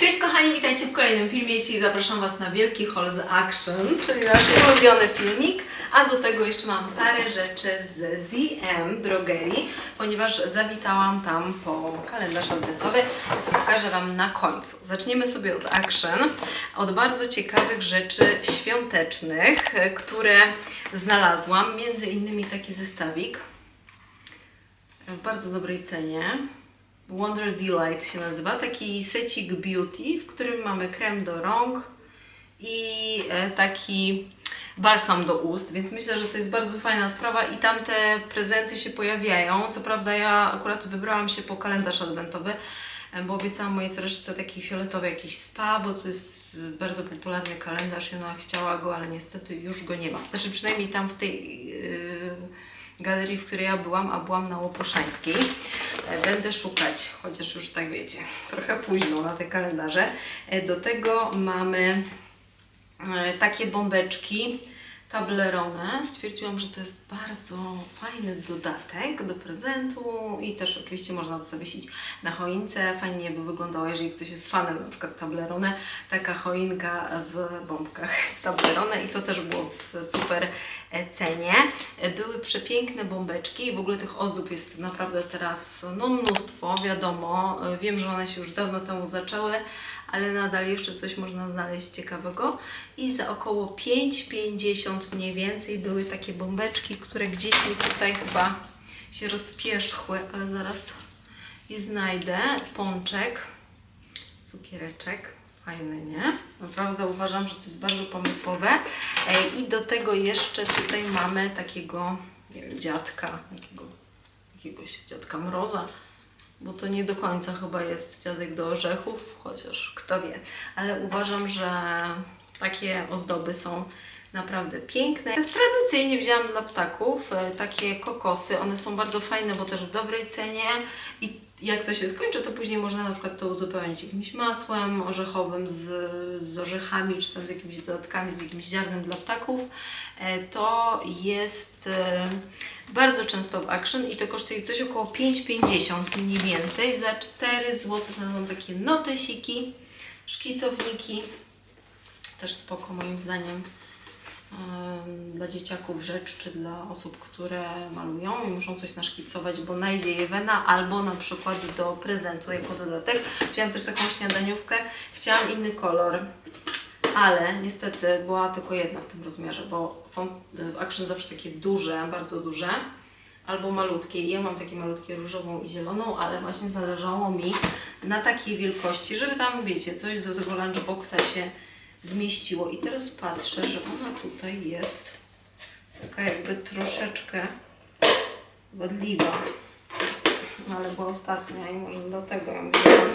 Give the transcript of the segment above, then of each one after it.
Cześć kochani, witajcie w kolejnym filmie. Dzisiaj zapraszam Was na wielki haul z Action, czyli nasz ulubiony filmik. A do tego jeszcze mam parę rzeczy z DM Drogerii, ponieważ zawitałam tam po kalendarz adwentowy. To pokażę Wam na końcu. Zaczniemy sobie od Action, od bardzo ciekawych rzeczy świątecznych, które znalazłam. Między innymi taki zestawik w bardzo dobrej cenie. Wonder Delight się nazywa, taki secik beauty, w którym mamy krem do rąk i e, taki balsam do ust, więc myślę, że to jest bardzo fajna sprawa i tam te prezenty się pojawiają. Co prawda ja akurat wybrałam się po kalendarz adwentowy, e, bo obiecałam mojej córeczce taki fioletowy jakiś spa, bo to jest e, bardzo popularny kalendarz i ona chciała go, ale niestety już go nie ma. Znaczy przynajmniej tam w tej... Yy, galerii, w której ja byłam, a byłam na Łoposzańskiej. E, Będę szukać, chociaż już tak wiecie, trochę późno na te kalendarze. E, Do tego mamy e, takie bombeczki Tablerone. Stwierdziłam, że to jest bardzo fajny dodatek do prezentu i też oczywiście można to sobie sić na choince. Fajnie by wyglądało, jeżeli ktoś jest fanem przykład Tablerone, taka choinka w bombkach z Tablerone i to też było w super cenie. Były przepiękne bombeczki i w ogóle tych ozdób jest naprawdę teraz no, mnóstwo, wiadomo. Wiem, że one się już dawno temu zaczęły, ale nadal jeszcze coś można znaleźć ciekawego. I za około 5,50 mniej więcej były takie bombeczki, które gdzieś mi tutaj chyba się rozpierzchły, ale zaraz je znajdę. Pączek, cukiereczek. Fajny, nie? Naprawdę uważam, że to jest bardzo pomysłowe. I do tego jeszcze tutaj mamy takiego, nie wiem, dziadka, jakiego, jakiegoś dziadka mroza bo to nie do końca chyba jest dziadek do orzechów, chociaż kto wie. Ale uważam, że takie ozdoby są naprawdę piękne. Tradycyjnie wzięłam dla ptaków e, takie kokosy. One są bardzo fajne, bo też w dobrej cenie i jak to się skończy, to później można na przykład to uzupełnić jakimś masłem orzechowym z, z orzechami, czy tam z jakimiś dodatkami, z jakimś ziarnem dla ptaków. E, To jest e, bardzo często w Action i to kosztuje coś około 5,50 mniej więcej. Za 4 zł znajdą takie notesiki, szkicowniki. Też spoko moim zdaniem em, dla dzieciaków rzecz, czy dla osób, które malują i muszą coś naszkicować, bo najdzie je wena, albo na przykład do prezentu jako dodatek. Wziąłam też taką śniadaniówkę, chciałam inny kolor, ale niestety była tylko jedna w tym rozmiarze, bo są w Action zawsze takie duże, bardzo duże, albo malutkie. Ja mam takie malutkie różową i zieloną, ale właśnie zależało mi na takiej wielkości, żeby tam, wiecie, coś do tego lunchboxa się zmieściło. I teraz patrzę, że ona tutaj jest taka jakby troszeczkę wadliwa. No, ale była ostatnia i może dlatego ją wzięłam.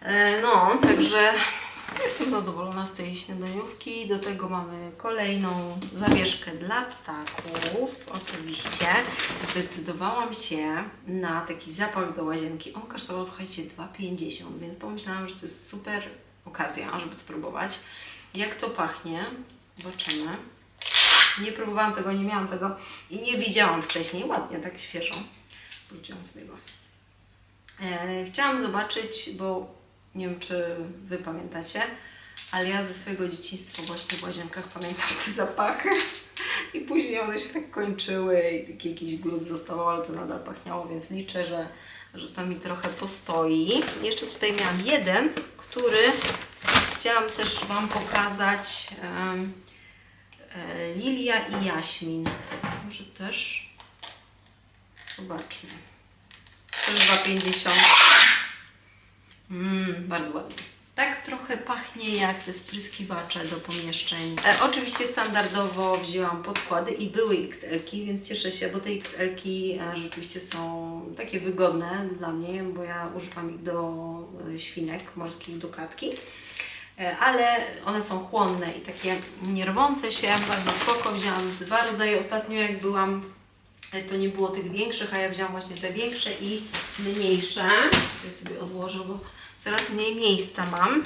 E, No, także jestem zadowolona z tej śniadaniówki. Do tego mamy kolejną zawieszkę dla ptaków. Oczywiście zdecydowałam się na taki zapach do łazienki. On kosztował, słuchajcie, 2,50, więc pomyślałam, że to jest super okazja, żeby spróbować. Jak to pachnie? Zobaczymy. Nie próbowałam tego, nie miałam tego i nie widziałam wcześniej. Ładnie, tak świeżo. Wróciłam sobie nos. E, chciałam zobaczyć, bo nie wiem, czy Wy pamiętacie, ale ja ze swojego dzieciństwa właśnie w łazienkach pamiętam te zapachy. I później one się tak kończyły i taki jakiś glut zostawał, ale to nadal pachniało, więc liczę, że, że to mi trochę postoi. Jeszcze tutaj miałam jeden, który chciałam też Wam pokazać. e, Lilia i Jaśmin. Może też. Zobaczmy. Też 2,50. Mmm, bardzo ładnie. Tak trochę pachnie jak te spryskiwacze do pomieszczeń. E, oczywiście standardowo wzięłam podkłady i były XL-ki, więc cieszę się, bo te XL-ki e, rzeczywiście są takie wygodne dla mnie, bo ja używam ich do e, świnek morskich, do klatki. E, ale one są chłonne i takie nie rwące się, bardzo spoko. Wzięłam dwa rodzaje ostatnio, jak byłam to nie było tych większych, a ja wzięłam właśnie te większe i mniejsze. Tutaj sobie odłożę, bo coraz mniej miejsca mam.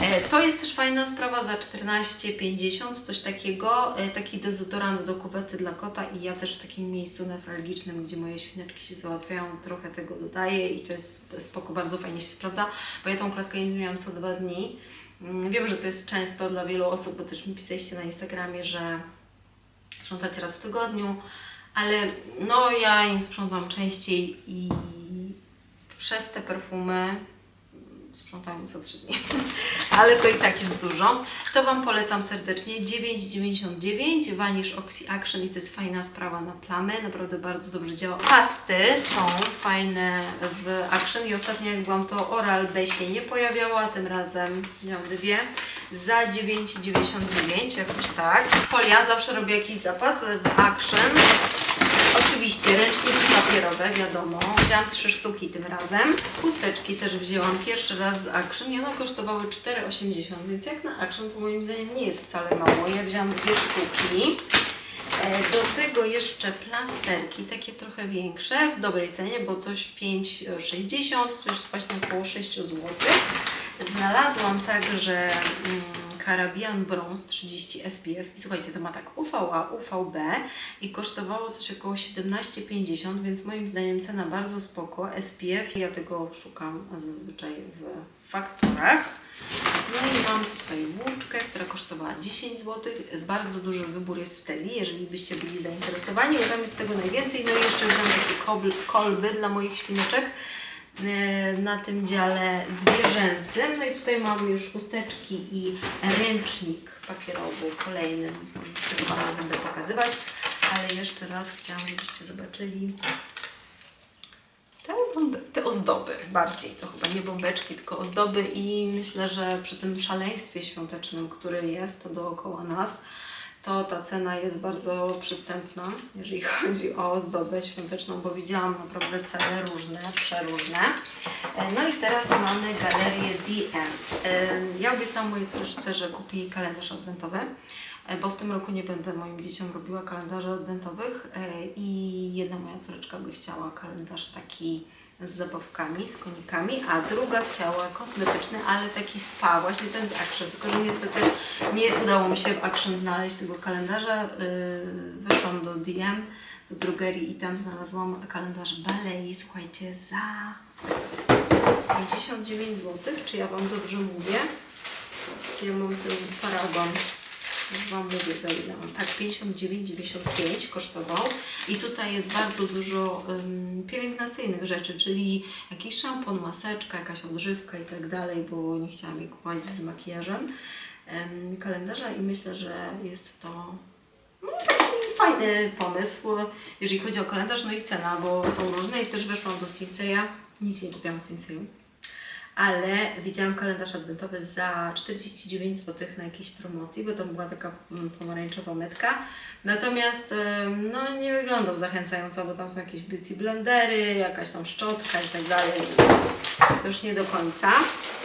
E, To jest też fajna sprawa za 14,50, coś takiego, e, taki dezodorant do kuwety dla kota i ja też w takim miejscu newralgicznym, gdzie moje świneczki się załatwiają, trochę tego dodaję i to jest spoko, bardzo fajnie się sprawdza, bo ja tą klatkę nie miałam co dwa dni. Mm, Wiem, że to jest często dla wielu osób, bo też mi pisaliście na Instagramie, że sprzątacie raz w tygodniu, ale no ja im sprzątam częściej i przez te perfumy sprzątam co trzy dni, ale to i tak jest dużo. To Wam polecam serdecznie. 9,99 Vanish Oxy Action i to jest fajna sprawa na plamy, naprawdę bardzo dobrze działa. Pasty są fajne w Action i ostatnio jak byłam to Oral B się nie pojawiało, a tym razem miałam dwie za 9,99 jakoś tak. Polia zawsze robię jakiś zapas w Action. Oczywiście ręczniki papierowe, wiadomo. Wzięłam trzy sztuki tym razem. Chusteczki też wzięłam pierwszy raz z Action i one kosztowały 4,80, więc jak na Action to moim zdaniem nie jest wcale mało. Ja wzięłam dwie sztuki. E, Do tego jeszcze plasterki, takie trochę większe, w dobrej cenie, bo coś 5,60, coś właśnie około 6 zł. Znalazłam także mm, Caribbean Bronze 30 SPF i słuchajcie, to ma tak UVA, UVB i kosztowało coś około 17,50, więc moim zdaniem cena bardzo spoko. SPF, ja tego szukam zazwyczaj w fakturach. No i mam tutaj włóczkę, która kosztowała 10 zł. Bardzo duży wybór jest w Teli, jeżeli byście byli zainteresowani, tam jest tego najwięcej. No i jeszcze wziąłem takie kolby dla moich świneczek na tym dziale zwierzęcym. No i tutaj mam już chusteczki i ręcznik papierowy kolejny, więc może już tego będę pokazywać. Ale jeszcze raz chciałam, żebyście zobaczyli te, te ozdoby bardziej, to chyba nie bombeczki, tylko ozdoby i myślę, że przy tym szaleństwie świątecznym, które jest dookoła nas, to ta cena jest bardzo przystępna, jeżeli chodzi o ozdobę świąteczną, bo widziałam naprawdę ceny różne, przeróżne. E, No i teraz mamy galerię DM. E, Ja obiecałam mojej córeczce, że kupi kalendarz adwentowy, bo w tym roku nie będę moim dzieciom robiła kalendarzy adwentowych e, i jedna moja córeczka by chciała kalendarz taki z zabawkami, z konikami, a druga chciała kosmetyczny, ale taki spa, właśnie ten z Action, tylko że niestety nie udało mi się w Action znaleźć tego kalendarza. Yy, Weszłam do DM, do drogerii i tam znalazłam kalendarz Balei, słuchajcie, za 59 zł, czy ja Wam dobrze mówię? Ja mam ten paragon. Wam mówię za ile. Tak, 59,95 kosztował. I tutaj jest bardzo dużo ym, pielęgnacyjnych rzeczy, czyli jakiś szampon, maseczka, jakaś odżywka i tak dalej, bo nie chciałam jej kupować z makijażem ym, kalendarza i myślę, że jest to no, taki fajny pomysł, jeżeli chodzi o kalendarz, no i cena, bo są różne i też weszłam do Sinseya. Nic nie kupiłam w Sinseyu ale widziałam kalendarz adwentowy za 49 zł na jakiejś promocji, bo to była taka mm, pomarańczowa metka. Natomiast no, nie wyglądał zachęcająco, bo tam są jakieś beauty blendery, jakaś tam szczotka i tak dalej. Już nie do końca.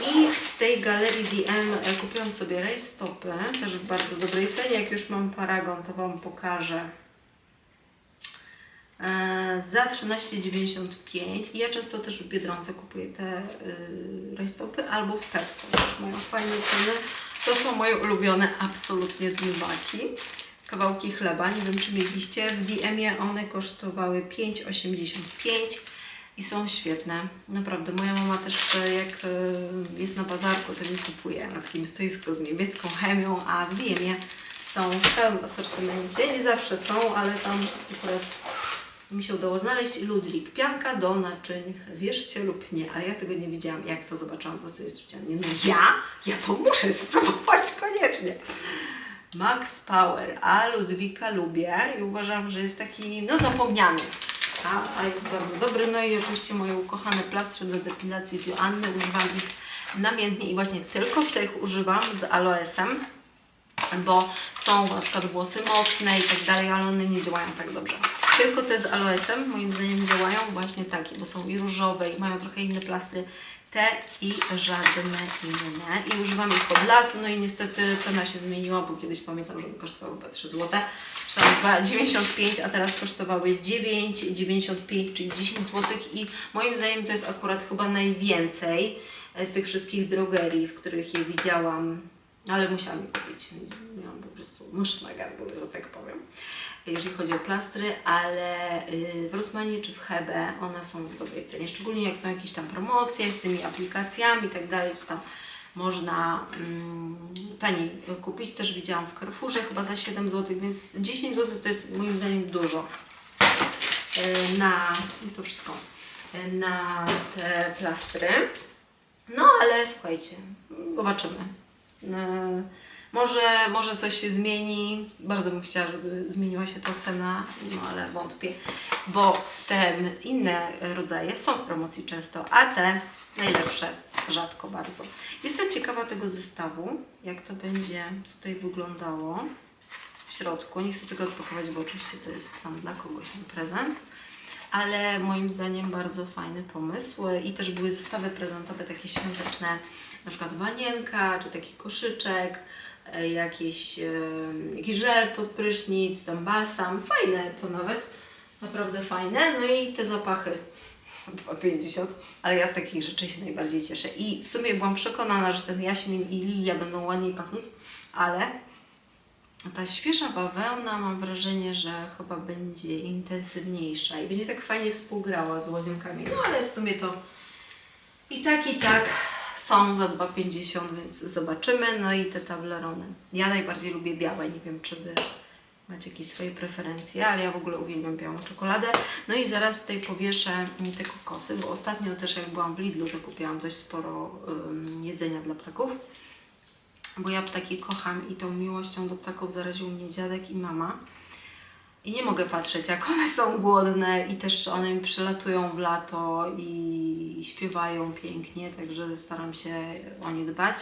I w tej galerii DM e, kupiłam sobie rajstopy, też w bardzo dobrej cenie. Jak już mam paragon, to Wam pokażę. Za 13,95 i ja często też w Biedronce kupuję te y, rajstopy albo w Pepco, też mają fajne ceny. To są moje ulubione absolutnie zmywaki. Kawałki chleba, nie wiem czy mieliście, w DM-ie one kosztowały 5,85 i są świetne. Naprawdę, moja mama też e, jak e, jest na bazarku, to mi kupuje na takim stoisku z niemiecką chemią, a w DM-ie są w całym asortymencie. Nie zawsze są, ale tam akurat mi się udało znaleźć Ludwik, pianka do naczyń, wierzcie lub nie, ale ja tego nie widziałam. Jak to zobaczyłam, to sobie stwierdziłam, nie no ja? Ja to muszę spróbować koniecznie. Max Power, a Ludwika lubię i uważam, że jest taki, no zapomniany. A, a jest bardzo dobry. No i oczywiście moje ukochane plastry do depilacji z Joanny, używam ich namiętnie i właśnie tylko tych używam z aloesem bo są na przykład włosy mocne i tak dalej, ale one nie działają tak dobrze. Tylko te z aloesem moim zdaniem działają właśnie takie, bo są i różowe i mają trochę inne plastry. Te i żadne inne. I używam ich od lat, no i niestety cena się zmieniła, bo kiedyś pamiętam, że kosztowały chyba 3 zł, czy tam 2,95, a teraz kosztowały 9,95, czyli 10 zł i moim zdaniem to jest akurat chyba najwięcej e, z tych wszystkich drogerii, w których je widziałam, ale musiałam je kupić. Miałam po prostu nóż na gardle, że tak powiem jeżeli chodzi o plastry, ale y, w Rossmanie czy w Hebe one są w dobrej cenie, szczególnie jak są jakieś tam promocje z tymi aplikacjami i tak dalej, to tam można mm, taniej kupić. Też widziałam w Carrefourze chyba za 7 zł, więc 10 zł to jest moim zdaniem dużo y, na to wszystko y, na te plastry. No ale słuchajcie, zobaczymy. Może, może coś się zmieni. Bardzo bym chciała, żeby zmieniła się ta cena, no ale wątpię, bo te inne rodzaje są w promocji często, a te najlepsze rzadko bardzo. Jestem ciekawa tego zestawu, jak to będzie tutaj wyglądało w środku. Nie chcę tego odpakować, bo oczywiście to jest tam dla kogoś ten prezent. Ale moim zdaniem bardzo fajny pomysł i też były zestawy prezentowe takie świąteczne, na przykład wanienka, czy taki koszyczek, e, jakieś, e, jakiś żel pod prysznic, tam balsam, fajne to nawet, naprawdę fajne. No i te zapachy są 2,50, ale ja z takich rzeczy się najbardziej cieszę. I w sumie byłam przekonana, że ten jaśmin i lilia będą ładniej pachnieć, ale ta świeża bawełna mam wrażenie, że chyba będzie intensywniejsza i będzie tak fajnie współgrała z łazienkami. No ale w sumie to i tak, i tak są za 2,50, więc zobaczymy. No i te tablerony. Ja najbardziej lubię białe, nie wiem czy Wy macie jakieś swoje preferencje, ale ja w ogóle uwielbiam białą czekoladę. No i zaraz tutaj powieszę te kokosy, bo ostatnio też jak byłam w Lidlu, to kupiłam dość sporo ym, jedzenia dla ptaków bo ja ptaki kocham i tą miłością do ptaków zaraził mnie dziadek i mama. I nie mogę patrzeć, jak one są głodne i też one mi przylatują w lato i śpiewają pięknie, także staram się o nie dbać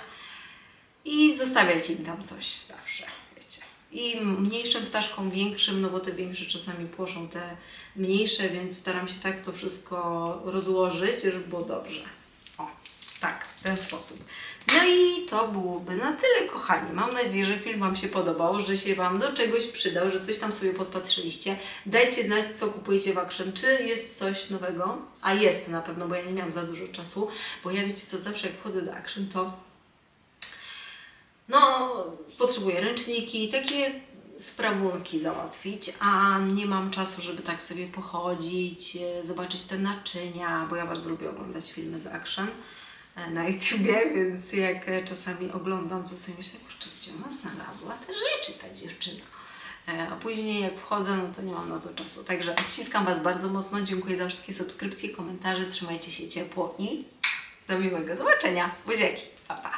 i zostawiać im tam coś zawsze, wiecie. I mniejszym ptaszkom, większym, no bo te większe czasami płoszą te mniejsze, więc staram się tak to wszystko rozłożyć, żeby było dobrze. Ten sposób. No i to byłoby na tyle, kochani. Mam nadzieję, że film Wam się podobał, że się Wam do czegoś przydał, że coś tam sobie podpatrzyliście. Dajcie znać, co kupujecie w Action, czy jest coś nowego. A jest na pewno, bo ja nie miałam za dużo czasu, bo ja wiecie co, zawsze jak wchodzę do Action, to no, potrzebuję ręczniki, takie sprawunki załatwić, a nie mam czasu, żeby tak sobie pochodzić, e, zobaczyć te naczynia, bo ja bardzo lubię oglądać filmy z action e, na YouTubie, więc jak e, czasami oglądam, to sobie myślę, kurczę, gdzie ona znalazła te rzeczy, ta dziewczyna. E, A później jak wchodzę, no to nie mam na to czasu. Także ściskam Was bardzo mocno, dziękuję za wszystkie subskrypcje, komentarze, trzymajcie się ciepło i do miłego zobaczenia. Buziaki, pa pa!